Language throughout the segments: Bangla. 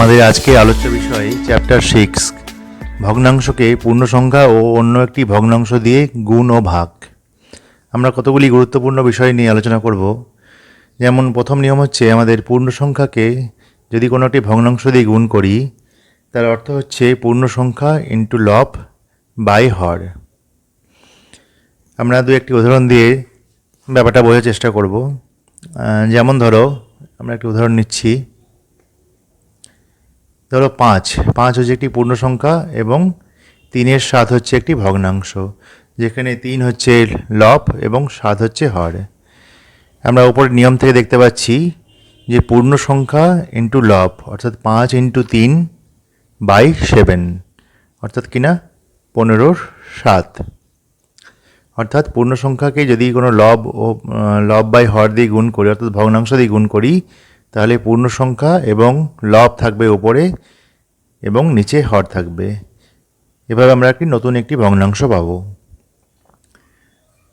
আমাদের আজকে আলোচ্য বিষয় চ্যাপ্টার সিক্স ভগ্নাংশকে পূর্ণ সংখ্যা ও অন্য একটি ভগ্নাংশ দিয়ে গুণ ও ভাগ। আমরা কতগুলি গুরুত্বপূর্ণ বিষয় নিয়ে আলোচনা করব? যেমন প্রথম নিয়ম হচ্ছে আমাদের পূর্ণ সংখ্যাকে যদি কোনো একটি ভগ্নাংশ দিয়ে গুণ করি, তার অর্থ হচ্ছে পূর্ণ সংখ্যা ইন্টু লব বাই হর। আমরা দু একটি উদাহরণ দিয়ে ব্যাপারটা বোঝার চেষ্টা করব। যেমন ধরো, আমরা একটি উদাহরণ নিচ্ছি। ধরো পাঁচ। পাঁচ হচ্ছে একটি পূর্ণ সংখ্যা এবং তিনের সাত হচ্ছে একটি ভগ্নাংশ, যেখানে তিন হচ্ছে লব এবং সাত হচ্ছে হর। আমরা উপরের নিয়ম থেকে দেখতে পাচ্ছি যে পূর্ণ সংখ্যা ইন্টু লব, অর্থাৎ পাঁচ ইন্টু তিন বাই সেভেন অর্থাৎ কিনা পনেরোর সাত। অর্থাৎ পূর্ণ সংখ্যাকে যদি কোনো লব ও লব বাই হর দিয়ে গুণ করি, অর্থাৎ ভগ্নাংশ দিয়ে গুণ করি তাহলে পূর্ণ সংখ্যা এবং লব থাকবে উপরে এবং নিচে হর থাকবে। এভাবে আমরা একটি নতুন একটি ভগ্নাংশ পাবো।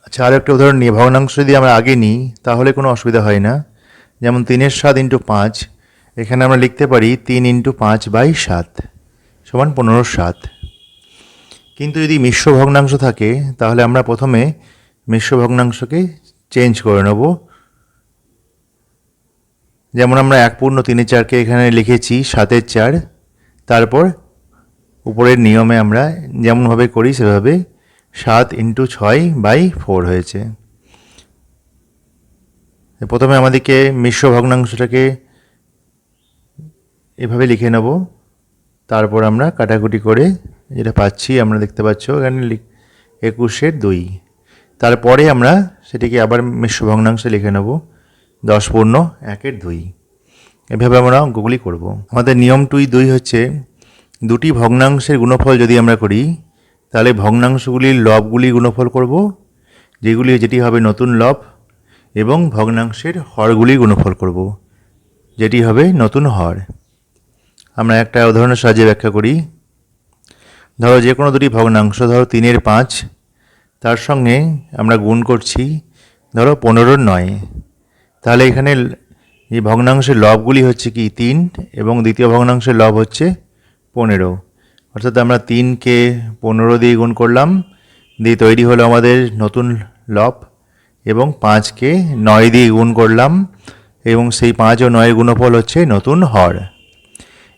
আচ্ছা আর একটা উদাহরণ নিয়ে, ভগ্নাংশ যদি আমরা আগে নিই, তাহলে কোনো অসুবিধা হয় না। যেমন তিনের সাত ইন্টু পাঁচ, এখানে আমরা লিখতে পারি তিন ইন্টু পাঁচ বাই সাত সমান পনেরো সাত। কিন্তু যদি মিশ্র ভগ্নাংশ থাকে, তাহলে আমরা প্রথমে মিশ্র ভগ্নাংশকে চেঞ্জ করে নেব। যেমন আমরা এক পূর্ণ তিনের চারকে এখানে লিখেছি, সাতের চার। তারপর উপরের নিয়মে আমরা যেমনভাবে করি, সেভাবে সাত ইন্টু ছয় বাই ফোর হয়েছে। প্রথমে আমাদেরকে মিশ্র ভগ্নাংশটাকে এভাবে লিখে নেব। তারপর আমরা কাটাকুটি করে যেটা পাচ্ছি, আমরা দেখতে পাচ্ছ এখানে একুশের দুই। তারপরে আমরা সেটিকে আবার মিশ্র ভগ্নাংশে লিখে নেব। দশ পূর্ণ, একের দুই। এভাবে আমরা অঙ্কগুলি করব। আমাদের নিয়ম টুই দুই হচ্ছে, দুটি ভগ্নাংশের গুণফল যদি আমরা করি, তাহলে ভগ্নাংশগুলির লবগুলি গুণফল করব, যেগুলি যেটি হবে নতুন লব, এবং ভগ্নাংশের হরগুলি গুণফল করব, যেটি হবে নতুন হর। আমরা একটা উদাহরণের সাহায্যে ব্যাখ্যা করি। ধরো যে কোনো দুটি ভগ্নাংশ, ধরো তিনের পাঁচ, তার সঙ্গে আমরা গুণ করছি, ধরো পনেরোর নয়। তাহলে এখানে এই ভগ্নাংশের লবগুলি হচ্ছে কি তিন এবং দ্বিতীয় ভগ্নাংশের লব হচ্ছে পনেরো। অর্থাৎ আমরা তিনকে পনেরো দিয়ে গুণ করলাম, দিয়ে তৈরি হলো আমাদের নতুন লব, এবং পাঁচকে নয় দিয়ে গুণ করলাম, এবং সেই পাঁচ ও নয়ের গুণফল হচ্ছে নতুন হর।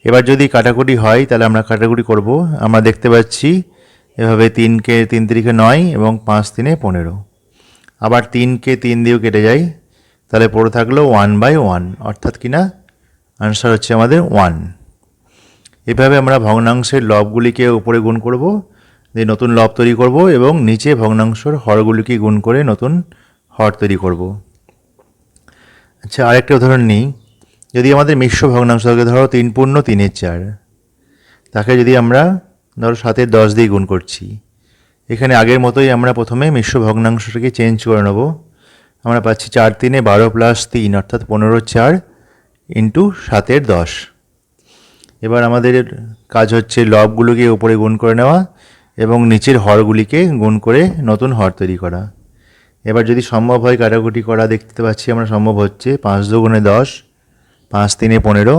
এবার যদি কাটাকুটি হয়, তাহলে আমরা কাটাকুটি করব। আমরা দেখতে পাচ্ছি এভাবে তিনকে তিন তিরিখে নয় এবং পাঁচ তিনে পনেরো। আবার তিনকে তিন দিয়েও কেটে যায়। তাহলে পড়ে থাকল ওয়ান বাই ওয়ান অর্থাৎ কিনা আনসার হচ্ছে আমাদের ওয়ান এভাবে আমরা ভগ্নাংশের লবগুলিকে উপরে গুণ করব, দিয়ে নতুন লব তৈরি করব এবং নিচে ভগ্নাংশের হরগুলিকে গুণ করে নতুন হর তৈরি করব। আচ্ছা আরেকটা উদাহরণ নিই। যদি আমাদের মিশ্র ভগ্নাংশ থাকে, ধরো তিন পূর্ণ তিনের চার। তাকে যদি আমরা ধরো সাতের দশ দিয়ে গুণ করছি। এখানে আগের মতোই আমরা প্রথমে মিশ্র ভগ্নাংশটাকে চেঞ্জ করে নেব। আমরা পাচ্ছি চার তিনে বারো প্লাস তিন, অর্থাৎ পনেরো চার ইন্টু সাতের দশ। এবার আমাদের কাজ হচ্ছে লবগুলোকে উপরে গুণ করে নেওয়া এবং নিচের হরগুলিকে গুণ করে নতুন হর তৈরি করা। এবার যদি সম্ভব হয় কাটাকুটি করা, দেখতে পাচ্ছি আমরা সম্ভব হচ্ছে পাঁচ দুগুণে দশ, পাঁচ তিনে পনেরো।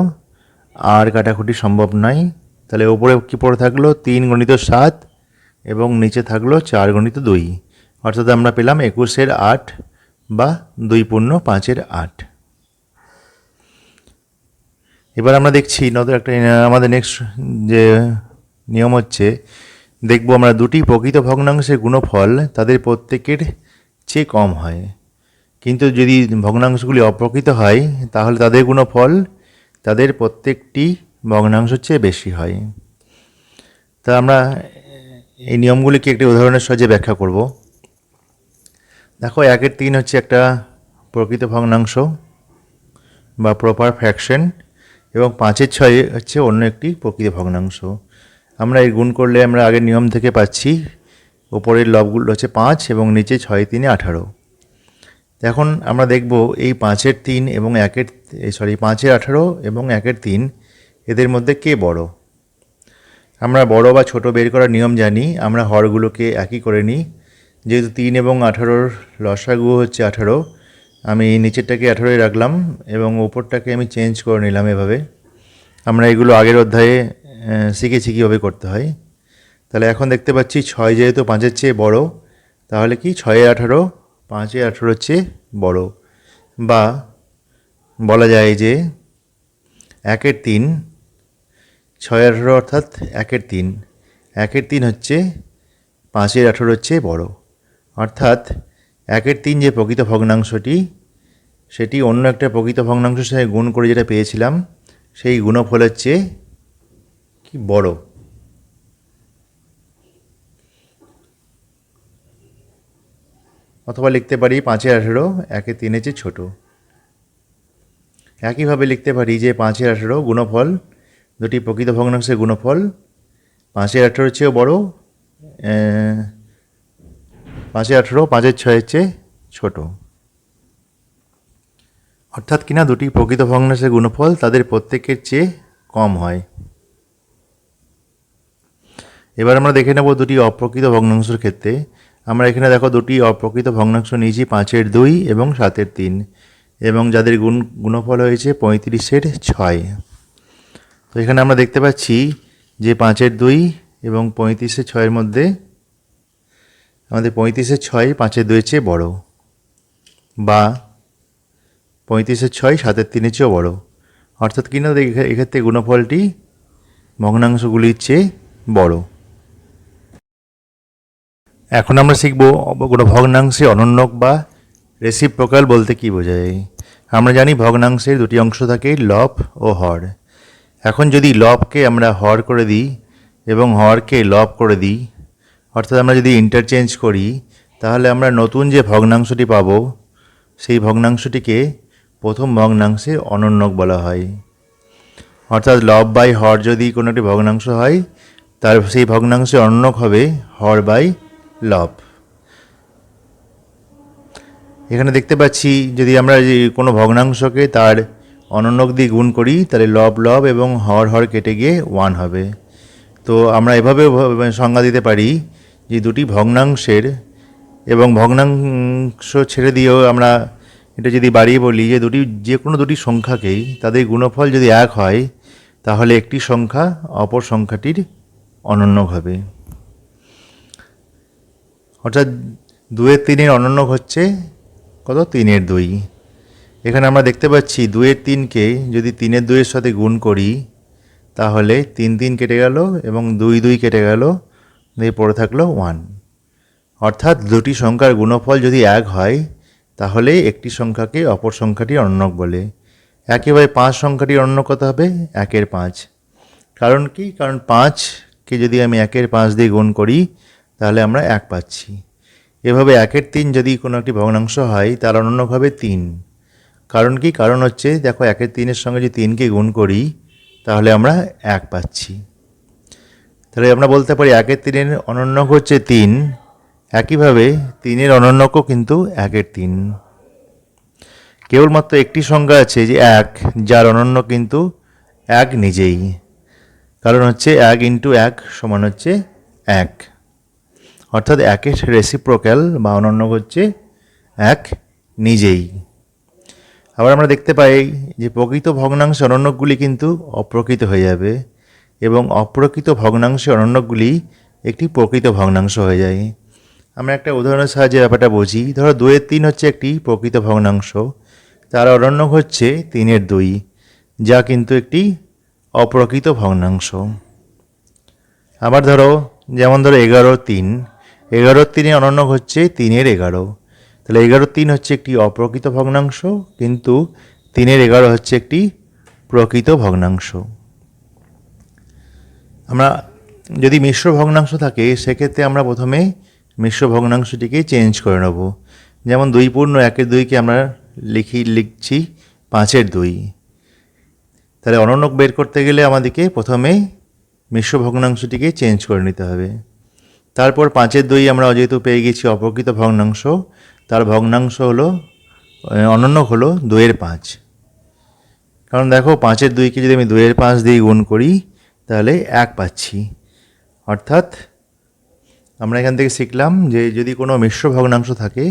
আর কাটাকুটি সম্ভব নয়। তাহলে ওপরে কি পড়ে থাকল? তিন গণিত সাত এবং নিচে থাকল চার গণিত দুই। অর্থাৎ আমরা পেলাম একুশের আট বা দুই পূর্ণ পাঁচের আট। এবার আমরা দেখছি নতুন একটা, আমাদের নেক্সট যে নিয়ম হচ্ছে, দেখব আমরা দুটি প্রকৃত ভগ্নাংশের গুণফল তাদের প্রত্যেকের চেয়ে কম হয়। কিন্তু যদি ভগ্নাংশগুলি অপ্রকৃত হয়, তাহলে তাদের গুণফল তাদের প্রত্যেকটি ভগ্নাংশের চেয়ে বেশি হয়। তা আমরা এই নিয়মগুলিকে একটি উদাহরণের সাহায্যে ব্যাখ্যা করব। দেখো, একের তিন হচ্ছে একটা প্রকৃত ভগ্নাংশ বা প্রপার ফ্র্যাকশন এবং পাঁচের ছয় হচ্ছে অন্য একটি প্রকৃত ভগ্নাংশ। আমরা এই গুণ করলে আমরা আগের নিয়ম থেকে পাচ্ছি, ওপরের লবগুলো হচ্ছে পাঁচ এবং নিচে ছয়, তিনে আঠারো। এখন আমরা দেখব এই পাঁচের তিন এবং একের সরি পাঁচের আঠারো এবং একের তিন, এদের মধ্যে কে বড়? আমরা বড় বা ছোট বের করার নিয়ম জানি, আমরা হরগুলোকে একই করে নিই। যেহেতু তিন এবং আঠারোর লসাগু হচ্ছে আঠারো, আমি নিচেরটাকে আঠারোই রাখলাম এবং ওপরটাকে আমি চেঞ্জ করে নিলাম এভাবে। আমরা এগুলো আগের অধ্যায়ে শিখেছি কীভাবে করতে হয়। তাহলে এখন দেখতে পাচ্ছি ছয় যেহেতু পাঁচের চেয়ে বড়, তাহলে কি ছয়ে আঠারো, পাঁচে আঠারোর চেয়ে বড়? বা বলা যায় যে একের তিন, ছয় আঠারো অর্থাৎ একের তিন একের তিন হচ্ছে পাঁচের আঠারো হচ্ছে বড়। অর্থাৎ একের তিন যে প্রকৃত ভগ্নাংশটি, সেটি অন্য একটা প্রকৃত ভগ্নাংশের সাথে গুণ করে যেটা পেয়েছিলাম, সেই গুণফলের চেয়ে কি বড়? অথবা লিখতে পারি পাঁচের আঠেরো একে তিনের চেয়ে ছোটো। একইভাবে লিখতে পারি যে পাঁচের আঠেরো গুণফল, দুটি প্রকৃত ভগ্নাংশের গুণফল, পাঁচের আঠেরোর চেয়েও বড় পাঁচের আঠেরো পাঁচের ছয়ের চেয়ে ছোট। অর্থাৎ কিনা দুটি প্রকৃত ভগ্নাংশের গুণফল তাদের প্রত্যেকের চেয়ে কম হয়। এবার আমরা দেখে নেব দুটি অপ্রকৃত ভগ্নাংশের ক্ষেত্রে। আমরা এখানে দেখো দুটি অপ্রকৃত ভগ্নাংশ নিয়েছি পাঁচের দুই এবং সাতের তিন, এবং যাদের গুণ, গুণফল হয়েছে পঁয়ত্রিশের ছয়। তো এখানে আমরা দেখতে পাচ্ছি যে পাঁচের দুই এবং পঁয়ত্রিশের ছয়ের মধ্যে আমাদের পঁয়ত্রিশের ছয় পাঁচের দুইয়ের চেয়ে বড়। বা পঁয়ত্রিশের ছয়, সাতের তিনের চেয়েও বড়। অর্থাৎ কিনা এক্ষে- এক্ষেত্রে গুণফলটি ভগ্নাংশগুলির চেয়ে বড়। এখন আমরা শিখব কোনো ভগ্নাংশে অনন্যক বা রেসিপ্রোকাল বলতে কি বোঝায়। আমরা জানি ভগ্নাংশের দুটি অংশ থাকে, লব ও হর। এখন যদি লবকে আমরা হর করে দিই এবং হরকে লব করে দিই অর্থাৎ আমরা যদি ইন্টারচেঞ্জ করি, তাহলে আমরা নতুন যে ভগ্নাংশটি পাবো, সেই ভগ্নাংশটিকে প্রথম ভগ্নাংশে অনন্যক বলা হয়। অর্থাৎ লব বাই হর যদি কোনো একটি ভগ্নাংশ হয়, তার সেই ভগ্নাংশে অনন্যক হবে হর বাই লব এখানে দেখতে পাচ্ছি, যদি আমরা যে কোনো ভগ্নাংশকে তার অনন্যক দিয়ে গুণ করি, তাহলে লব লব এবং হর হর কেটে গিয়ে ওয়ান হবে। তো আমরা এভাবেও ভ- সংজ্ঞা দিতে পারি যে দুটি ভগ্নাংশের এবং ভগ্নাংশ ছেড়ে দিয়েও আমরা এটা যদি বাড়িয়ে বলি, যে দুটি, যে কোনো দুটি সংখ্যাকেই তাদের গুণফল যদি এক হয়, তাহলে একটি সংখ্যা অপর সংখ্যাটির অনন্য হবে অর্থাৎ দুয়ের তিনের অনন্য হচ্ছে কত? তিনের দুই। এখানে আমরা দেখতে পাচ্ছি দুয়ের তিনকে যদি তিনের দুইয়ের সাথে গুণ করি, তাহলে তিন তিন কেটে গেল এবং দুই দুই কেটে গেল দিয়ে পড়ে থাকল ওয়ান অর্থাৎ দুটি সংখ্যার গুণফল যদি এক হয়, তাহলে একটি সংখ্যাকে অপর সংখ্যাটি অনন্যক বলে। একেবারে পাঁচ সংখ্যাটি অন্য কত হবে? একের পাঁচ। কারণ কি? কারণ পাঁচকে যদি আমি একের পাঁচ দিয়ে গুণ করি, তাহলে আমরা এক পাচ্ছি। এভাবে একের তিন যদি কোনো একটি ভগ্নাংশ হয়, তার অনন্যক হবে তিন। কারণ কি? কারণ হচ্ছে, দেখো, একের তিনের সঙ্গে যদি তিনকে গুণ করি, তাহলে আমরা এক পাচ্ছি। তাহলে আমরা বলতে পারি একের তিনের অনন্যক হচ্ছে তিন। একইভাবে তিনের অনন্যকও কিন্তু একের তিন। কেবলমাত্র একটি সংখ্যা আছে যে এক, যার অনন্য কিন্তু এক নিজেই। কারণ হচ্ছে এক ইন্টু এক সমান হচ্ছে এক। অর্থাৎ একের রেসিপ্রোক্যাল বা অনন্য হচ্ছে এক নিজেই। আবার আমরা দেখতে পাই যে প্রকৃত ভগ্নাংশ অনন্যকগুলি কিন্তু অপ্রকৃত হয়ে যাবে। এবং অপ্রকৃত ভগ্নাংশে অনন্যকগুলি একটি প্রকৃত ভগ্নাংশ হয়ে যায়। আমরা একটা উদাহরণের সাহায্যে ব্যাপারটা বুঝি। ধরো দুয়ের তিন হচ্ছে একটি প্রকৃত ভগ্নাংশ, তার অরণ্য হচ্ছে তিনের দুই, যা কিন্তু একটি অপ্রকৃত ভগ্নাংশ। আবার ধরো, যেমন ধরো এগারো তিন এগারোর তিনে অনন্য হচ্ছে তিনের এগারো। তাহলে এগারোর তিন হচ্ছে একটি অপ্রকৃত ভগ্নাংশ, কিন্তু তিনের এগারো হচ্ছে একটি প্রকৃত ভগ্নাংশ। আমরা যদি মিশ্র ভগ্নাংশ থাকে, সেক্ষেত্রে আমরা প্রথমে মিশ্র ভগ্নাংশটিকে চেঞ্জ করে নেব। যেমন দুই পূর্ণ একের দুইকে আমরা লিখি, লিখছি পাঁচের দুই। তাহলে অনন্যক বের করতে গেলে আমাদেরকে প্রথমে মিশ্র ভগ্নাংশটিকে চেঞ্জ করে নিতে হবে। তারপর পাঁচের দুই আমরা যেহেতু পেয়ে গেছি অপ্রকৃত ভগ্নাংশ, তার ভগ্নাংশ হলো অনন্য হলো দুইয়ের পাঁচ। কারণ দেখো, পাঁচের দুইকে যদি আমি দুইয়ের পাঁচ দিয়ে গুণ করি তাহলে এক পাচ্ছি। অর্থাৎ আমরা এখান থেকে শিখলাম যে যদি কোনো মিশ্র ভগ্নাংশ থাকে,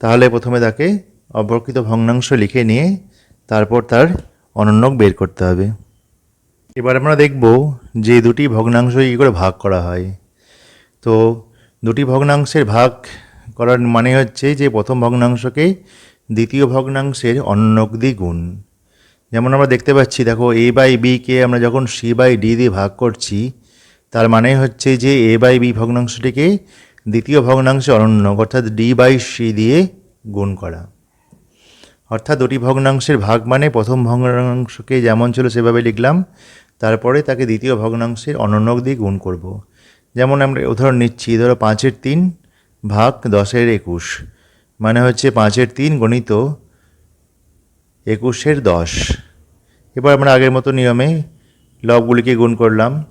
তাহলে প্রথমে তাকে অপ্রকৃত ভগ্নাংশ লিখে নিয়ে তারপর তার অনন্যক বের করতে হবে। এবার আমরা দেখব যে দুটি ভগ্নাংশ কী করে ভাগ করা হয়। তো দুটি ভগ্নাংশের ভাগ করার মানে হচ্ছে যে প্রথম ভগ্নাংশকে দ্বিতীয় ভগ্নাংশের অন্যক গুণ যেমন আমরা দেখতে পাচ্ছি, দেখো এ বাই বিকে আমরা যখন সি বাই ডি দিয়ে ভাগ করছি, তার মানে হচ্ছে যে এ বাই বি ভগ্নাংশটিকে দ্বিতীয় ভগ্নাংশে অনন্য, অর্থাৎ ডি বাই সি দিয়ে গুণ করা অর্থাৎ দুটি ভগ্নাংশের ভাগ মানে প্রথম ভগ্নাংশকে যেমন ছিল সেভাবে লিখলাম, তারপরে তাকে দ্বিতীয় ভগ্নাংশের অনন্যক দিয়ে গুণ করব। যেমন আমরা উদাহরণ নিচ্ছি, ধরো পাঁচের তিন ভাগ দশের একুশ মানে হচ্ছে পাঁচের তিন গণিত একুশের দশ। এবার আমরা আগের মতো নিয়মে লবগুলিকে গুণ করলাম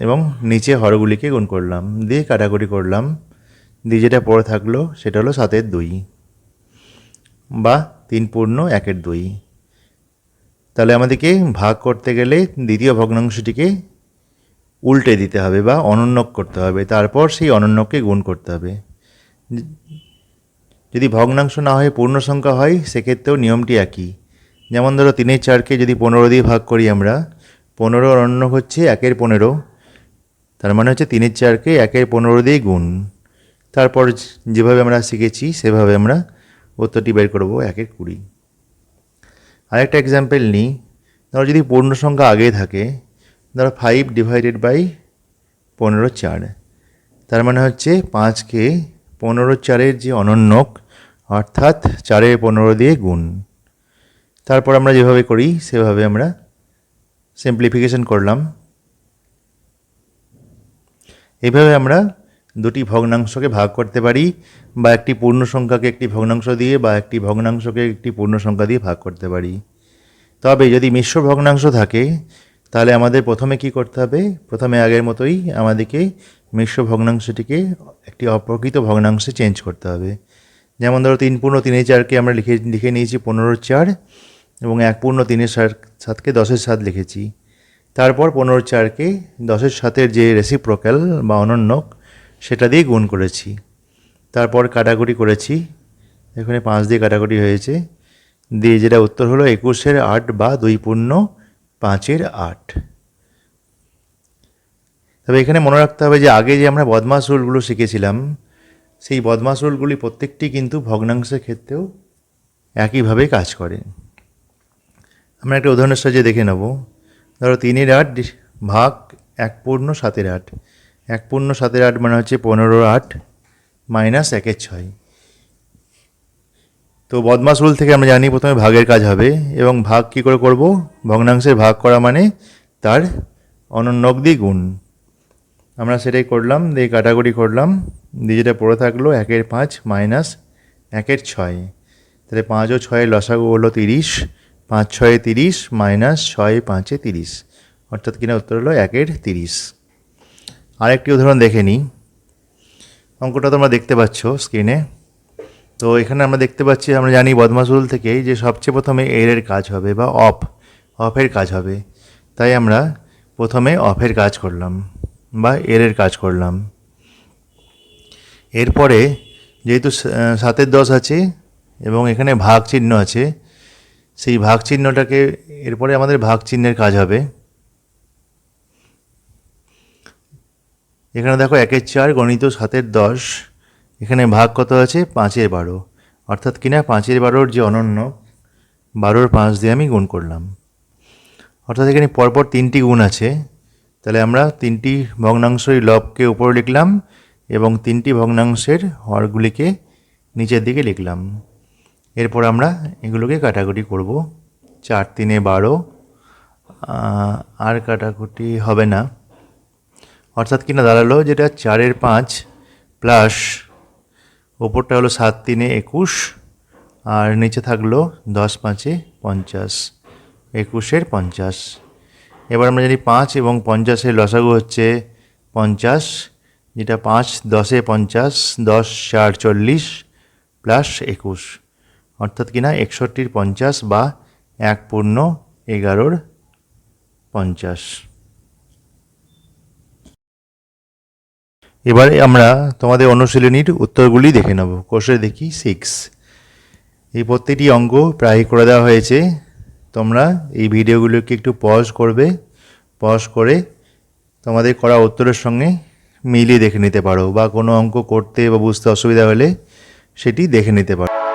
এবং নিচে হরগুলিকে গুণ করলাম। দিয়ে কাটাকুটি করলাম। দিয়ে যেটা পড়ে থাকল সেটা হলো সাতের দুই বা তিন পূর্ণ একের দুই। তাহলে আমাদেরকে ভাগ করতে গেলে দ্বিতীয় ভগ্নাংশটিকে উল্টে দিতে হবে বা অনন্যক করতে হবে। তারপর সেই অনন্যককে গুণ করতে হবে। যদি ভগ্নাংশ না হয়ে পূর্ণ সংখ্যা হয়, সেক্ষেত্রেও নিয়মটি একই। যেমন ধরো তিনের চারকে যদি পনেরো দিয়ে ভাগ করি আমরা, পনেরো অন্য হচ্ছে একের পনেরো, তার মানে হচ্ছে তিনের চারকে একের পনেরো দিয়ে গুণ। তারপর যেভাবে আমরা শিখেছি, সেভাবে আমরা উত্তরটি বের করব একের কুড়ি। আরেকটা এক্সাম্পল নিই। ধরো যদি পূর্ণ সংখ্যা আগে থাকে, ধরো ফাইভ ডিভাইডেড বাই পনেরো চার, তার মানে হচ্ছে পাঁচকে পনেরো চারের যে অনন্যক, অর্থাৎ চারের পনেরো দিয়ে গুণ। তারপর আমরা যেভাবে করি, সেভাবে আমরা সিম্পলিফিকেশন করলাম। এইভাবে আমরা দুটি ভগ্নাংশকে ভাগ করতে পারি, বা একটি পূর্ণ সংখ্যাকে একটি ভগ্নাংশ দিয়ে, বা একটি ভগ্নাংশকে একটি পূর্ণ সংখ্যা দিয়ে ভাগ করতে পারি। তবে যদি মিশ্র ভগ্নাংশ থাকে, তাহলে আমাদের প্রথমে কি করতে হবে? প্রথমে আগের মতোই আমাদেরকে মিশ্র ভগ্নাংশটিকে একটি অপ্রকৃত ভগ্নাংশে চেঞ্জ করতে হবে। যেমন ধরো তিন পূর্ণ তিনে চারকে আমরা লিখে লিখে নিয়েছি পনেরো চার। এবং এক পূর্ণ তিনের সাতকে দশের সাত লিখেছি। তারপর পনেরো চারকে দশের সাতের যে রেসিপ্রোক্যাল বা অনন্যক, সেটা দিয়ে গুণ করেছি। তারপর কাটাকুটি করেছি। এখানে পাঁচ দিয়ে কাটাকুটি হয়েছে। দিয়ে যেটা উত্তর হলো একুশের আট বা দুই পূর্ণ পাঁচের আট। তবে এখানে মনে রাখতে হবে যে আগে যে আমরা বদমাস রুলগুলো শিখেছিলাম, সেই বদমাস রুলগুলি প্রত্যেকটি কিন্তু ভগ্নাংশের ক্ষেত্রেও একইভাবে কাজ করে। আমরা একটা উদাহরণের সাহায্যে দেখে নেব। ধরো তিনের আট ভাগ এক পূর্ণ সাতের আট। এক পূর্ণ সাতের আট মানে হচ্ছে পনেরো আট মাইনাস একের ছয়। তো বদমাস রুল থেকে আমরা জানি প্রথমে ভাগের কাজ হবে এবং ভাগ কী করে করব? ভগ্নাংশের ভাগ করা মানে তার অনন্যক দিয়ে গুণ। আমরা সেটাই করলাম, দিয়ে কাটাকুটি করলাম, দিয়ে যেটা পড়ে থাকল একের পাঁচ মাইনাস একের ছয়। তাহলে পাঁচ ও ছয়ের লসাগু হলো তিরিশ পাঁচ ছয়ে তিরিশ মাইনাস ছয় পাঁচে তিরিশ। অর্থাৎ কিনা উত্তর হলো একের তিরিশ। আরেকটি উদাহরণ দেখে নিই। অঙ্কটা তোমরা দেখতে পাচ্ছ স্ক্রিনে তো এখানে আমরা দেখতে পাচ্ছি, আমরা জানি বদমাসুল থেকে যে সবচেয়ে প্রথমে এর কাজ হবে বা অফ, অফের কাজ হবে। তাই আমরা প্রথমে অফের কাজ করলাম বা এরের কাজ করলাম। এরপরে যেহেতু সাতের দশ আছে এবং এখানে ভাগ চিহ্ন আছে সেই ভাগ চিহ্নটাকে এরপরে আমাদের ভাগ চিহ্নের কাজ হবে। এখানে দেখো একের চার গণিত সাতের দশ। এখানে ভাগ কত আছে? পাঁচের বারো। অর্থাৎ কিনা পাঁচের বারোর যে অনন্য, বারোর পাঁচ দিয়ে আমি গুণ করলাম। অর্থাৎ এখানে পরপর তিনটি গুণ আছে। তাহলে আমরা তিনটি ভগ্নাংশই লবকে উপরে লিখলাম এবং তিনটি ভগ্নাংশের হরগুলিকে নিচের দিকে লিখলাম। এরপর আমরা এগুলোকে কাটাকুটি করব। চার, তিনে বারো। আর কাটাকুটি হবে না। অর্থাৎ কিনা দাঁড়াল? যেটা চারের পাঁচ প্লাস ওপরটা হলো সাত, তিনে একুশ। আর নিচে থাকল দশ, পাঁচে পঞ্চাশ। একুশের পঞ্চাশ। এবার আমরা জানি পাঁচ এবং পঞ্চাশের লসাগু হচ্ছে পঞ্চাশ। যেটা পাঁচ, দশে পঞ্চাশ, দশ চার চল্লিশ প্লাস একুশ। অর্থাৎ কিনা একষট্টির পঞ্চাশ বা এক পূর্ণ এগারোর পঞ্চাশ। এবারে আমরা তোমাদের অনুশীলনীর উত্তরগুলি দেখে নেব। কোষে দেখি সিক্স এই প্রত্যেকটি অঙ্ক প্রায় করে দেওয়া হয়েছে। তোমরা এই ভিডিওগুলোকে একটু পজ করবে। পজ করে তোমাদের করা উত্তরের সঙ্গে মিলিয়ে দেখে নিতে পারো বা কোনো অঙ্ক করতে বা বুঝতে অসুবিধা হলে সেটি দেখে নিতে পারো।